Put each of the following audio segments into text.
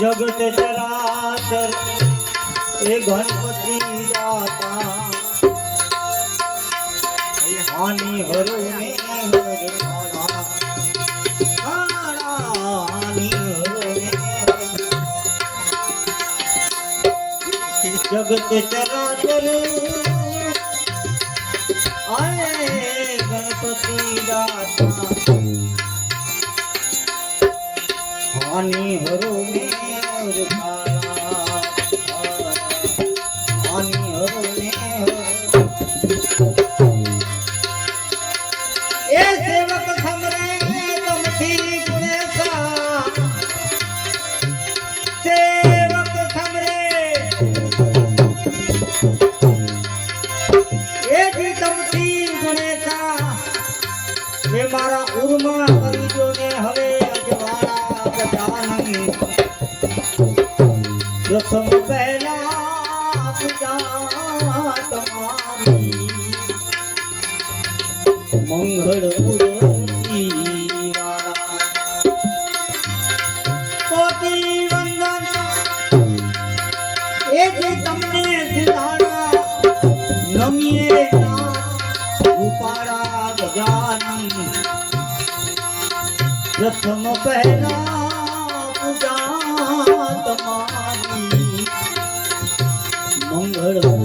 જગત ચરાચર એ ગણપતિ દાતા હાનિ હરો ને હર હારા. હારા હાનિ હરો ને હર. જગત ચરાચર આય હાનિ હરો. હાનિ હરો મેર. એ સેવક ખમરે તમથી ગુણેશા. સેવક ખમરે એથી તમથી ગુણેશા. એ મારા ઉર્મા કરી દો ને હવે પ્રથમ પહેલા પૂજા તમારી મંગળ પ્રથમ પહેલા પૂજા વંદન Voilà.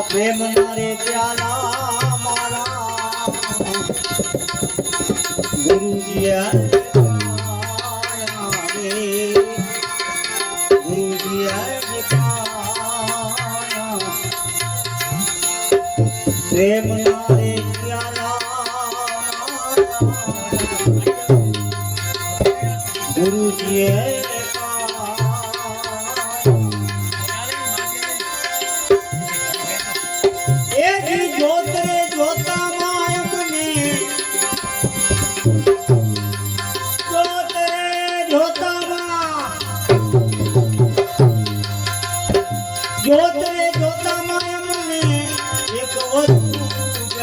પ્રેમ નારે પ્યાલા મારા ગુરુજી. પ્રેમ નારે પ્યાલા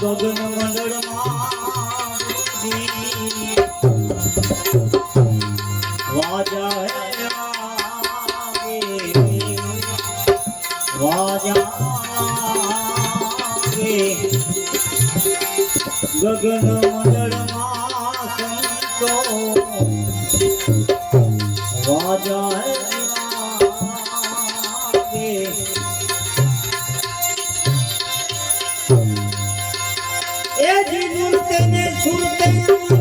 ગગન મંડળમાં વાજા ગગન મંડળમાં સંતો વાજા એ જી નૃત્ય ને સુરતે